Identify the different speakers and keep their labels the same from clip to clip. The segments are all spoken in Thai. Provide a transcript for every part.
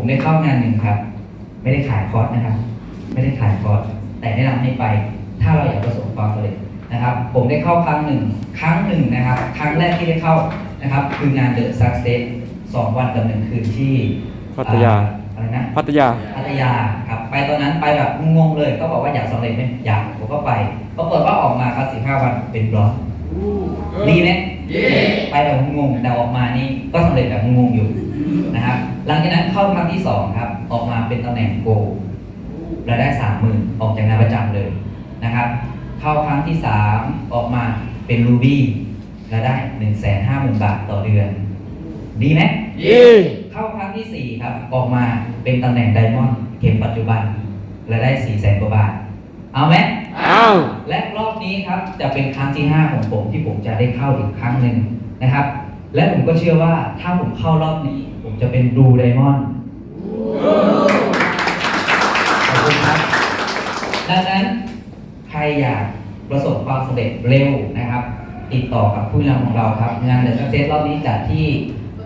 Speaker 1: ผมได้เข้างานหนึ่งครับ ไม่ได้ขายคอร์สนะครับ ไม่ได้ขายคอร์สแต่แนะนำให้ไป ถ้าเราอยากประสบความสำเร็จนะครับ ผมได้เข้าครั้งหนึ่ง ครั้งหนึ่งนะครับ ครั้งแรกที่ได้เข้านะครับ คืองานเดอะซักเซสสองวันกับหนึ่งคืนที่
Speaker 2: พัทยา
Speaker 1: อ่อะไรนะ
Speaker 2: พัทยา
Speaker 1: พัทยาครับไปตอนนั้นไปแบบงงๆเลยก็บอกว่าอยากสำเร็จไหมอยากผมก็ไปปรากฏว่าออกมาครับสิบห้าวันเป็นบล็อกดีไหมไแบบงงๆอยู่นะครับหลังจากนั้นเข้าครั้งที่สองครับ ออกมาเป็นตำแหน่งโกรายได้สามหมื่นออกจากงานประจำเลยนะครับ เข้าครั้งที่สามออกมาเป็นรูบี้รายได้หนึ่งแสนห้าหมื่นบาทต่อเดือน ดีไหม
Speaker 2: เย้
Speaker 1: เข้าครั้งที่4ครับ ออกมาเป็นตำแหน่งไดมอนด์เข็มปัจจุบันรายได้4 0 0แสนกว่าบาท เอาไหม
Speaker 2: เอา
Speaker 1: และรอบนี้ครับจะเป็นครั้งที่5ของผมที่ผมจะได้เข้าอีกครั้งหนึ่งนะครับ และผมก็เชื่อว่าถ้าผมเข้ารอบนี้ ผมจะเป็นดูไดมอนด์ขอบคุณครับ ดังนั้นใครอยากประสบความสำเร็จเร็วนะครับ ติดต่อกับผู้นำของเราครับ งานเดอะซักเซสรอบนี้จัดที่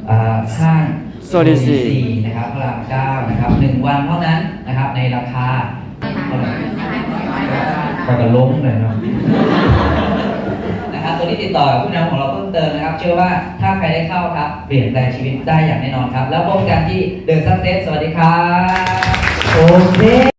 Speaker 1: เอ่อห้าง
Speaker 2: โซลิซี
Speaker 1: สี่นะครับพระรามเก้านะครับหนึ่งวันเท่านั้นนะครับในราคาเท่าไหร่ก็จะล้มเลยเนาะนะ ครับตัวนี้ติดต่อกับผู้นำของเราเพิ่มเติมนะครับ เชื่อว่าถ้าใครได้เข้าครับ เปลี่ยนแปลงชีวิตได้อย่างแน่นอนครับ แล้วพบกันที่เดอะซักเซสสวัสดีครับ โอเค